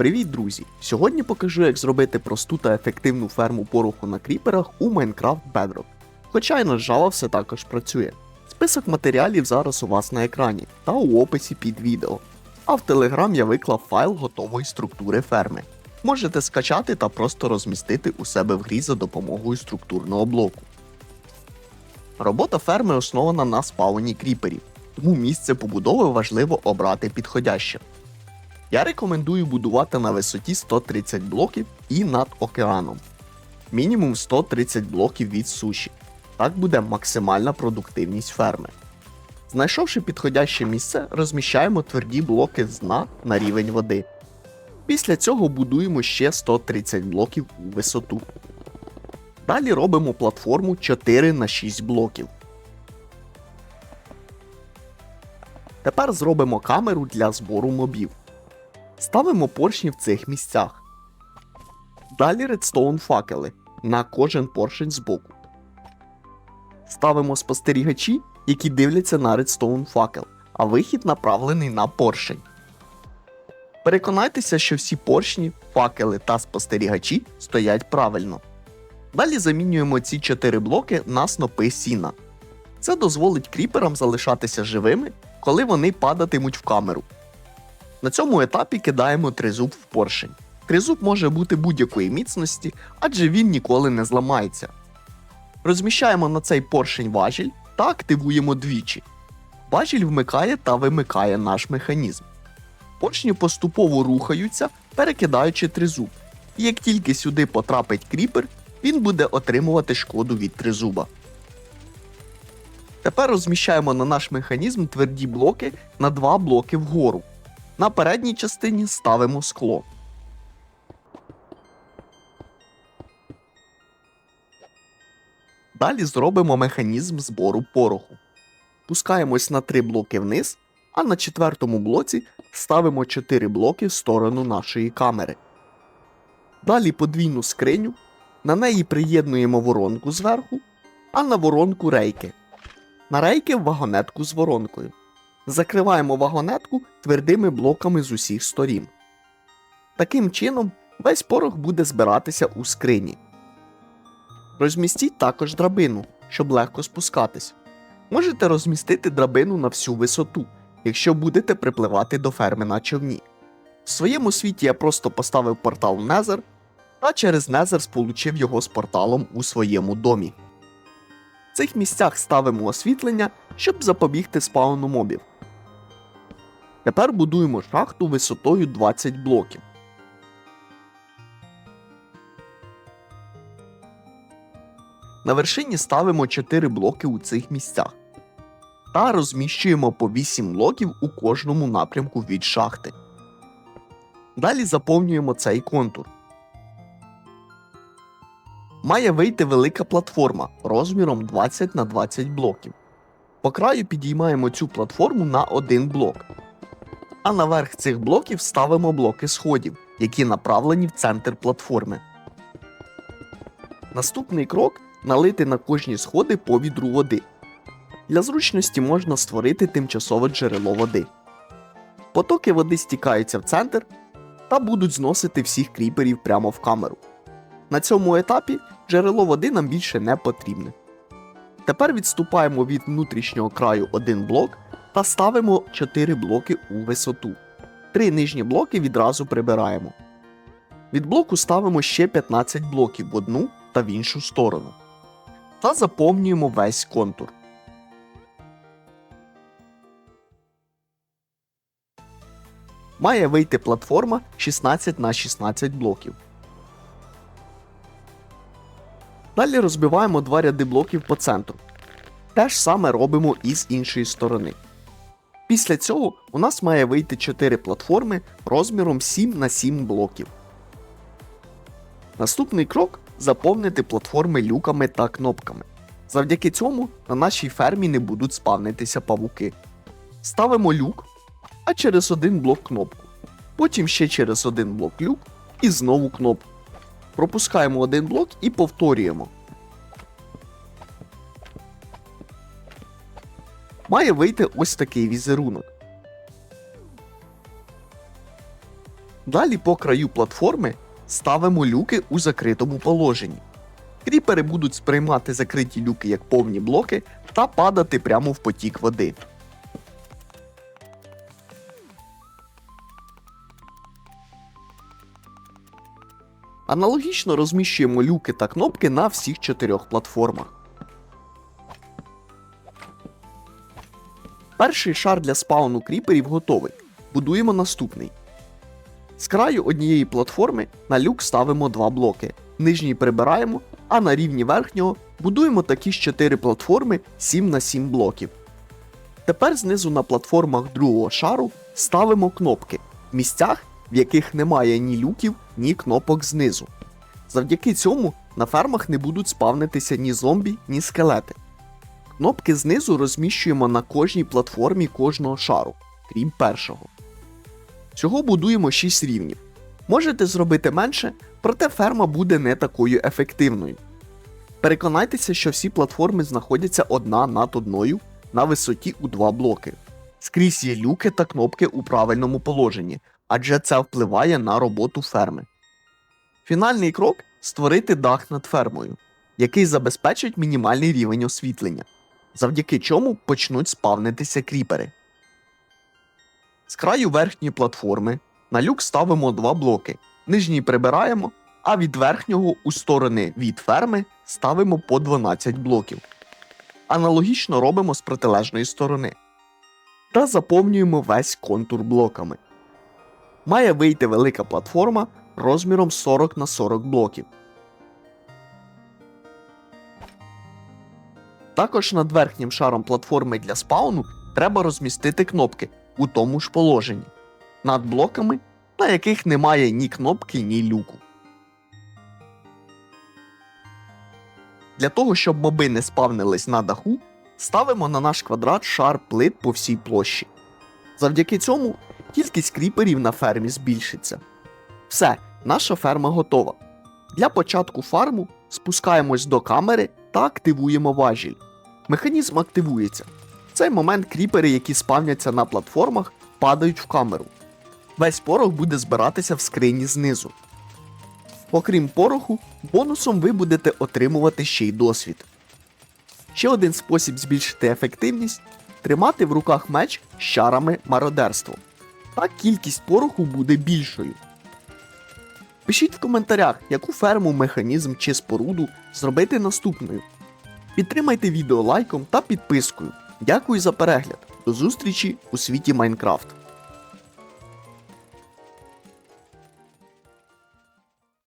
Привіт, друзі! Сьогодні покажу, як зробити просту та ефективну ферму пороху на кріперах у Minecraft Bedrock. Хоча й на Java все також працює. Список матеріалів зараз у вас на екрані та у описі під відео. А в Telegram я виклав файл готової структури ферми. Можете скачати та просто розмістити у себе в грі за допомогою структурного блоку. Робота ферми основана на спауні кріперів, тому місце побудови важливо обрати підходяще. Я рекомендую будувати на висоті 130 блоків і над океаном. Мінімум 130 блоків від суші. Так буде максимальна продуктивність ферми. Знайшовши підходяще місце, розміщаємо тверді блоки з дна на рівень води. Після цього будуємо ще 130 блоків у висоту. Далі робимо платформу 4 на 6 блоків. Тепер зробимо камеру для збору мобів. Ставимо поршні в цих місцях. Далі редстоун факели на кожен поршень збоку. Ставимо спостерігачі, які дивляться на редстоун факел, а вихід направлений на поршень. Переконайтеся, що всі поршні, факели та спостерігачі стоять правильно. Далі замінюємо ці 4 блоки на снопи сіна. Це дозволить кріперам залишатися живими, коли вони падатимуть в камеру. На цьому етапі кидаємо тризуб в поршень. Тризуб може бути будь-якої міцності, адже він ніколи не зламається. Розміщаємо на цей поршень важіль та активуємо двічі. Важіль вмикає та вимикає наш механізм. Поршні поступово рухаються, перекидаючи тризуб. І як тільки сюди потрапить кріпер, він буде отримувати шкоду від тризуба. Тепер розміщаємо на наш механізм тверді блоки на два блоки вгору. На передній частині ставимо скло. Далі зробимо механізм збору пороху. Пускаємось на 3 блоки вниз, а на четвертому блоці ставимо 4 блоки в сторону нашої камери. Далі подвійну скриню, на неї приєднуємо воронку зверху, а на воронку рейки. На рейки вагонетку з воронкою. Закриваємо вагонетку твердими блоками з усіх сторін. Таким чином, весь порох буде збиратися у скрині. Розмістіть також драбину, щоб легко спускатись. Можете розмістити драбину на всю висоту, якщо будете припливати до ферми на човні. В своєму світі я просто поставив портал в Nether, а через Nether сполучив його з порталом у своєму домі. В цих місцях ставимо освітлення, щоб запобігти спауну мобів. Тепер будуємо шахту висотою 20 блоків. На вершині ставимо 4 блоки у цих місцях та розміщуємо по 8 блоків у кожному напрямку від шахти. Далі заповнюємо цей контур. Має вийти велика платформа розміром 20 на 20 блоків. По краю підіймаємо цю платформу на один блок. А наверх цих блоків ставимо блоки сходів, які направлені в центр платформи. Наступний крок налити на кожні сходи по відру води. Для зручності можна створити тимчасове джерело води. Потоки води стікаються в центр та будуть зносити всіх кріперів прямо в камеру. На цьому етапі джерело води нам більше не потрібне. Тепер відступаємо від внутрішнього краю один блок та ставимо 4 блоки у висоту. Три нижні блоки відразу прибираємо. Від блоку ставимо ще 15 блоків в одну та в іншу сторону. Та заповнюємо весь контур. Має вийти платформа 16 на 16 блоків. Далі розбиваємо два ряди блоків по центру. Те ж саме робимо і з іншої сторони. Після цього у нас має вийти 4 платформи розміром 7 на 7 блоків. Наступний крок заповнити платформи люками та кнопками. Завдяки цьому на нашій фермі не будуть спавнитися павуки. Ставимо люк, а через один блок кнопку. Потім ще через один блок люк і знову кнопку. Пропускаємо один блок і повторюємо. Має вийти ось такий візерунок. Далі по краю платформи ставимо люки у закритому положенні. Кріпери будуть сприймати закриті люки як повні блоки та падати прямо в потік води. Аналогічно розміщуємо люки та кнопки на всіх чотирьох платформах. Перший шар для спауну кріперів готовий. Будуємо наступний. З краю однієї платформи на люк ставимо два блоки. Нижній прибираємо, а на рівні верхнього будуємо такі ж 4 платформи 7 на 7 блоків. Тепер знизу на платформах другого шару ставимо кнопки в місцях, в яких немає ні люків, ні кнопок знизу. Завдяки цьому на фермах не будуть спавнитися ні зомбі, ні скелети. Кнопки знизу розміщуємо на кожній платформі кожного шару, крім першого. Всього будуємо 6 рівнів. Можете зробити менше, проте ферма буде не такою ефективною. Переконайтеся, що всі платформи знаходяться одна над одною на висоті у 2 блоки. Скрізь є люки та кнопки у правильному положенні, адже це впливає на роботу ферми. Фінальний крок створити дах над фермою, який забезпечить мінімальний рівень освітлення, завдяки чому почнуть спавнитися кріпери. З краю верхньої платформи на люк ставимо два блоки. Нижній прибираємо, а від верхнього у сторони від ферми ставимо по 12 блоків. Аналогічно робимо з протилежної сторони. Та заповнюємо весь контур блоками. Має вийти велика платформа розміром 40 на 40 блоків. Також над верхнім шаром платформи для спауну треба розмістити кнопки у тому ж положенні над блоками, на яких немає ні кнопки, ні люку. Для того, щоб моби не спавнились на даху, ставимо на наш квадрат шар плит по всій площі. Завдяки цьому кількість кріперів на фермі збільшиться. Все, наша ферма готова. Для початку фарму спускаємось до камери та активуємо важіль. Механізм активується. В цей момент кріпери, які спавняться на платформах, падають в камеру. Весь порох буде збиратися в скрині знизу. Окрім пороху, бонусом ви будете отримувати ще й досвід. Ще один спосіб збільшити ефективність тримати в руках меч з чарами мародерства. Так кількість пороху буде більшою. Пишіть в коментарях, яку ферму, механізм чи споруду зробити наступною. Підтримайте відео лайком та підпискою. Дякую за перегляд. До зустрічі у світі Майнкрафт.